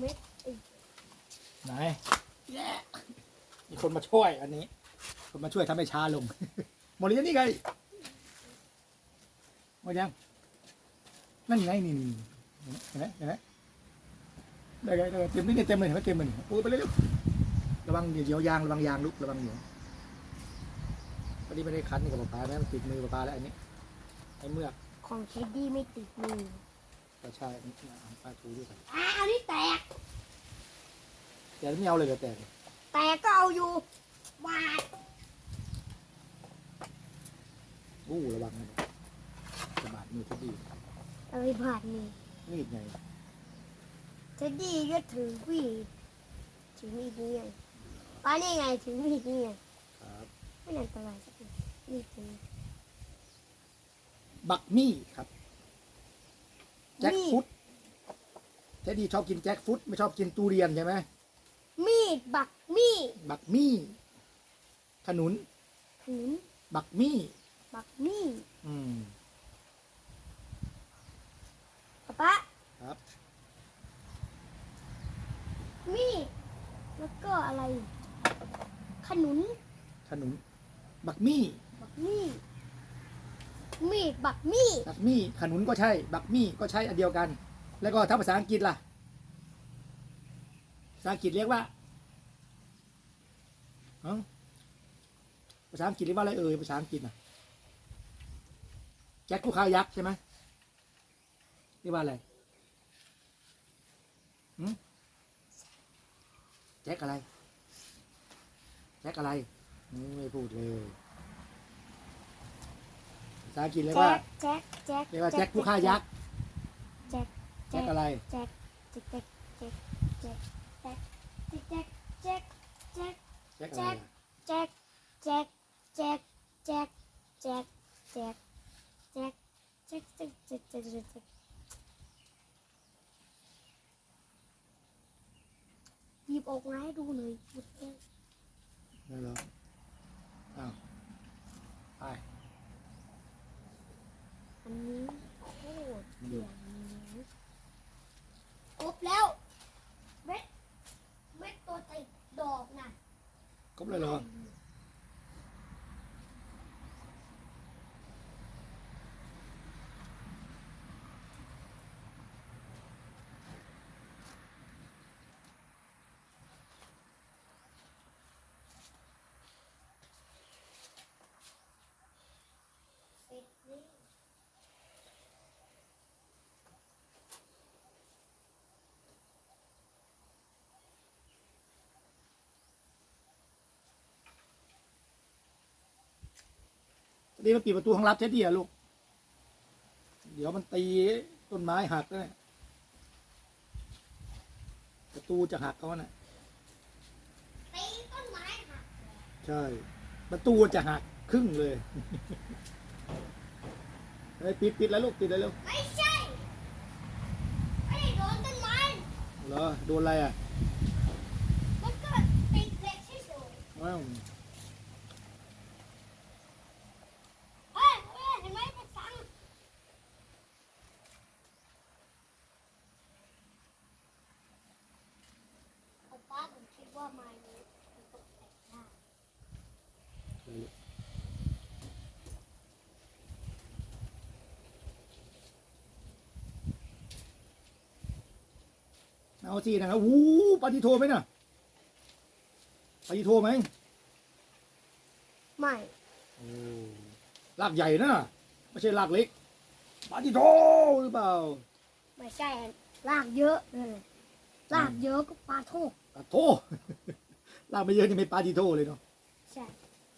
เม็ดไอ้ไหนมีคนมาช่วยอันนี้ คนมาช่วยทำให้ช้าลง หมดหรือยังนี่ไงหมดยัง นั่นไงนี่นี่เห็นไหมเห็นไหมได้ไงได้ไงเต็มนี่เนี่ยเต็มเลยเห็นไหมเต็มเลยโอ้ยไปเร็วๆระวังเดี๋ยวยางระวังยางลุกระวังเหนียววันนี้ไม่ได้คันนี่กับปลาปลาแม่มันติดมือปลาปลาแล้วอันนี้ไอ้เมือกของเชดดี้ไม่ติดมือก็ใช่อันนี้ปลาทูด้วยกันอ้าวนี่แตก แต่ไม่เอาเลยเดี๋ยวแตกแตกก็เอาอยู่วาดอู้ระวังนะกระบาดมือที่ดีอะไรบาดนี่มีดไงเชดดี้ก็ถือวีดถือมีดนี่ไงปานี่ไงถือมีดนี่ไงครับไม่อันตรายสักหน่อยมีดถือบักมี่ครับ แจ็คมีดฟุตเท็ดดี้ชอบกินแจ็คฟุตไม่ชอบกินตูเรียนใช่ไหมมีด บักมีดบักมี่ ขนุน ขนุนบักมี่ บักมีดอืมป๊าป๊าครับ มีดแล้วก็อะไร ขนุน ขนุน บักมี่ บักมีดมีดบักมีดบักมี่ ขนุนก็ใช่ บักมี่ก็ใช่อันเดียวกัน แล้วก็ถ้าภาษาอังกฤษล่ะ ภาษาอังกฤษเรียกว่า เอ้าภาษาอังกฤษเรียกว่าอะไรเอ่ยภาษาอังกฤษน่ะแจ็คคู่ข้าวยักษ์ใช่ไหมเรียกว่าอะไรหืมแจ็คอะไรแจ็คอะไรอืมไม่พูดเลยภาษาอังกฤษเรียกแจ็ว่าคแจ็คแจ็คเรียกว่าแจ็คผู้ฆ่ายักษ์แจ็คแจ็คอะไรแจ็คแจ็คแจ็คแจ็คแจ็คแจ็คแจ็ค แจ็คแจ็คแจ็คอะไรอะแจ็ค แจ็ค แจ็ค แจ็ค แจ็ค แจ็ค แจ็ค แจ็ค แจ็ค แจ็ค แจ็ค แจ็ค แจ็คหยิบออกมาให้ดูหน่อยหยิบเองนั่นเหรออ้ cũng là lòn นี่มาปิดประตูห้องรับเท็ดดี้อะลูก เดี๋ยวมันตีต้นไม้หักนะเนี่ยประตูจะหักเขาน่ะตีต้นไม้ค่ะใช่ ประตูจะหักครึ่งเลย เฮ้ยปิดปิดแล้วลูกปิดแล้วเร็วไม่ใช่ไม่ได้โดนต้นไม้ เหรอโดนอะไรอะมันก็ติดเหล็กเฉยว้าว ๆเฮ้ยเฮ้ยเห็นไหมเป็นสังเอาป้าผมคิดว่าไม้นี้มันตกแต่งได้ เอาสินะครับวู้ปฏิโทไหมน่ะปฏิโทไหมไม่โอ้ลากใหญ่นะไม่ใช่ลากเล็กปฏิโทหรือเปล่า ไม่ใช่ลากเยอะเลยลากเยอะก็ปลาโทกปะโทลากไม่เยอะนี่ไม่ปาติโทเลยเนาะใช่